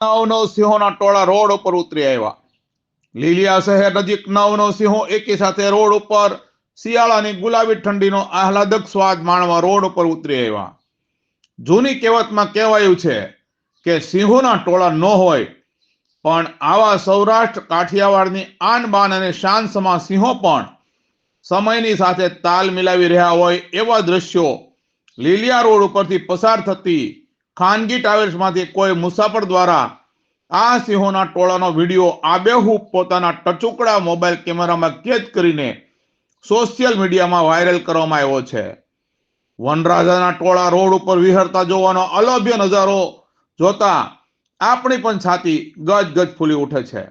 નવ નવ સિંહોના ટોળા રોડ ઉપર ઉતરી આવ્યા. લીલિયા શહેર નજીક નવ નવ સિંહો એકી સાથે રોડ ઉપર શિયાળાની ગુલાબી ઠંડીનો આહલાદક સ્વાદ માણવા રોડ ઉપર ઉતરી આવ્યા. જૂની કહેવતમાં કહેવાયું છે કે સિંહોના ટોળા ન હોય, પણ આવા સૌરાષ્ટ્ર કાઠિયાવાડની આન બાન અને શાન સમા સિંહો પણ સમયની સાથે તાલ મિલાવી રહ્યા હોય એવા દ્રશ્યો લીલિયા રોડ ઉપરથી પસાર થતી ખાનગી ટ્રાવેલ્સમાંથી કોઈ મુસાફર દ્વારા આ સિંહોના ટોળાનો વીડિયો આબેહૂબ પોતાના ટચુકડા મોબાઈલ કેમેરામાં કેદ કરીને સોશિયલ મીડિયામાં વાયરલ કરવામાં આવ્યો છે. વનરાજાના ટોળા રોડ ઉપર વિહરતા જોવાનો અલભ્ય નજારો જોતા આપણી પણ છાતી ગજ ગજ ફૂલી ઉઠે છે.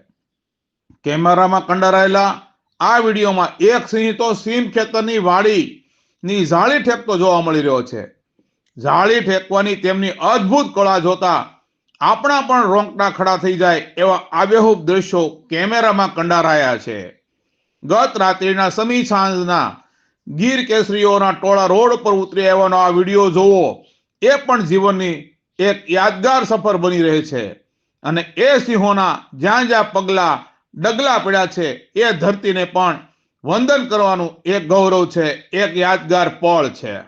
કેમેરામાં કંડારાયેલા આ વિડીયોમાં એક સિંહ તો સીમ ખેતરની વાડીની ઝાળી ઠેકતો જોવા મળી રહ્યો છે. જાળી ફેંકવાની તેમની અદ્ભુત કળા જોતા આપણા પણ રોંગટા ખડા થઈ જાય એવા આબેહૂબ દ્રશ્યો કેમેરામાં કંડારાયા છે. ગત રાત્રિના સમી સાંજના ગીર કેસરીઓના ટોળા રોડ પર ઉતરી આવવાનો આ વીડિયો જોવો એ પણ જીવનની એક યાદગાર સફર બની રહે છે અને એ સિંહોના જ્યાં જ્યાં પગલા ડગલા પડ્યા છે એ ધરતીને પણ વંદન કરવાનું એક ગૌરવ છે, એક યાદગાર પળ છે.